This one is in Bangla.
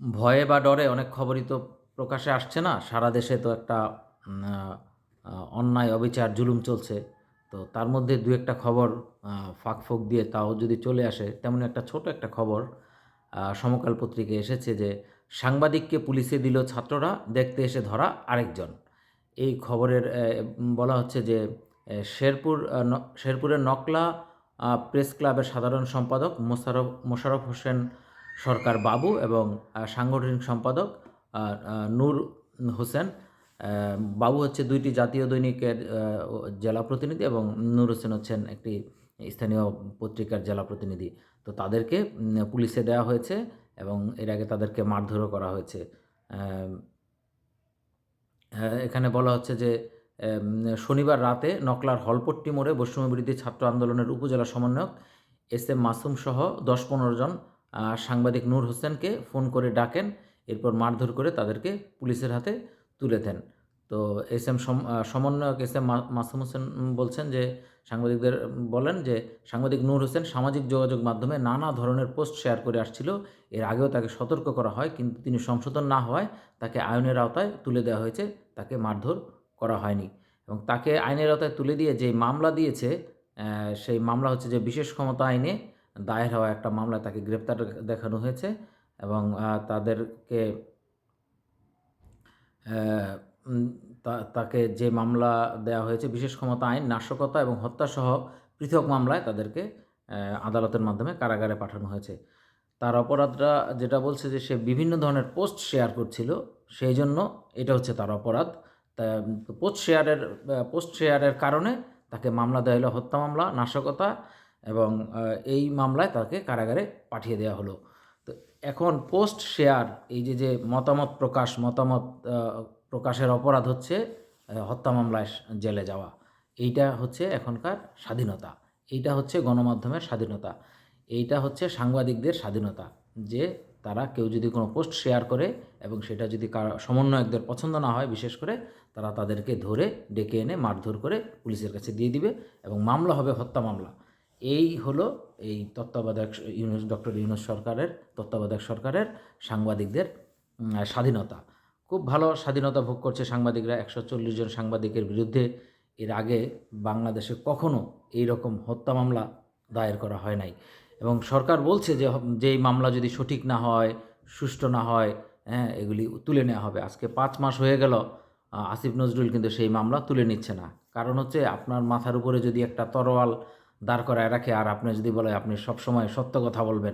ভয়ে বা ডরে অনেক খবরই তো প্রকাশে আসছে না। সারা দেশে তো একটা অন্যায় অবিচার, জুলুম চলছে। তো তার মধ্যে দু একটা খবর ফাঁক ফোঁক দিয়ে তাও যদি চলে আসে, তেমন একটা ছোট একটা খবর সমকাল পত্রিকায় এসেছে যে, সাংবাদিককে পুলিশে দিল ছাত্ররা, দেখতে এসে ধরা আরেকজন। এই খবরের বলা হচ্ছে যে শেরপুর শেরপুরের নকলা প্রেস ক্লাবের সাধারণ সম্পাদক মোশারফ মোশারফ হোসেন সরকার বাবু এবং সাংগঠনিক সম্পাদক নূর হোসেন। বাবু হচ্ছে দুইটি জাতীয় দৈনিকের জেলা প্রতিনিধি এবং নূর হোসেন হচ্ছেন একটি স্থানীয় পত্রিকার জেলা প্রতিনিধি। তো তাদেরকে পুলিশে দেওয়া হয়েছে এবং এর আগে তাদেরকে মারধরও করা হয়েছে। হ্যাঁ, এখানে বলা হচ্ছে যে শনিবার রাতে নকলার হলপট্টি মোড়ে বৈষম্য বিরোধী ছাত্র আন্দোলনের উপজেলা সমন্বয়ক এস এম মাসুম সহ দশ পনেরো জন সাংবাদিক নূর হোসেনকে ফোন করে ডাকেন, এরপর মারধর করে তাদেরকে পুলিশের হাতে তুলে দেন। তো এস এম সমন্বয়ক এস এম মাসুম হোসেন বলছেন যে, সাংবাদিকদের বলেন যে, সাংবাদিক নূর হোসেন সামাজিক যোগাযোগ মাধ্যমে নানা ধরনের পোস্ট শেয়ার করে আসছিল। এর আগেও তাকে সতর্ক করা হয়, কিন্তু তিনি সংশোধন না হওয়ায় তাকে আইনের আওতায় তুলে দেওয়া হয়েছে। তাকে মারধর করা হয়নি। এবং তাকে আইনের আওতায় তুলে দিয়ে যে মামলা দিয়েছে সেই মামলা হচ্ছে যে বিশেষ ক্ষমতা আইনে দায়ের হওয়া একটা মামলায় তাকে গ্রেপ্তার দেখানো হয়েছে এবং তাদেরকে তাকে যে মামলা দেওয়া হয়েছে, বিশেষ ক্ষমতা আইন, নাশকতা এবং হত্যাসহ পৃথক মামলায় তাদেরকে আদালতের মাধ্যমে কারাগারে পাঠানো হয়েছে। তার অপরাধটা যেটা বলছে যে সে বিভিন্ন ধরনের পোস্ট শেয়ার করছিল, সেই জন্য এটা হচ্ছে তার অপরাধ। পোস্ট শেয়ারের পোস্ট শেয়ারের কারণে তাকে মামলা দেওয়া হলো হত্যা মামলা, নাশকতা এবং এই মামলায় তাকে কারাগারে পাঠিয়ে দেওয়া হলো। তো এখন পোস্ট শেয়ার এই যে যে মতামত প্রকাশ, মতামত প্রকাশের অপরাধ হচ্ছে হত্যা মামলায় জেলে যাওয়া। এইটা হচ্ছে এখনকার স্বাধীনতা। এইটা হচ্ছে গণমাধ্যমের স্বাধীনতা। এইটা হচ্ছে সাংবাদিকদের স্বাধীনতা যে তারা কেউ যদি কোনো পোস্ট শেয়ার করে এবং সেটা যদি সমন্বয়কদের পছন্দ না হয়, বিশেষ করে তারা তাদেরকে ধরে ডেকে এনে মারধর করে পুলিশের কাছে দিয়ে দিবে এবং মামলা হবে হত্যা মামলা। এই হলো এই তত্ত্বাবধায়ক ইউনুস, ডক্টর ইউনুস সরকারের, তত্ত্বাবধায়ক সরকারের সাংবাদিকদের স্বাধীনতা। খুব ভালো স্বাধীনতা ভোগ করছে সাংবাদিকরা, একশো চল্লিশ জন সাংবাদিকের বিরুদ্ধে। এর আগে বাংলাদেশে কখনো এই রকম হত্যা মামলা দায়ের করা হয় নাই। এবং সরকার বলছে যে, হ- যে এই মামলা যদি সঠিক না হয়, সুষ্ঠু না হয় হ্যাঁ এগুলি তুলে নেওয়া হবে। আজকে পাঁচ মাস হয়ে গেল আসিফ নজরুল কিন্তু সেই মামলা তুলে নিচ্ছে না। কারণ হচ্ছে আপনার মাথার উপরে যদি একটা তরোয়াল দাঁড় করায় রাখে। আর আপনি যদি বলে আপনি সবসময় সত্য কথা বলবেন।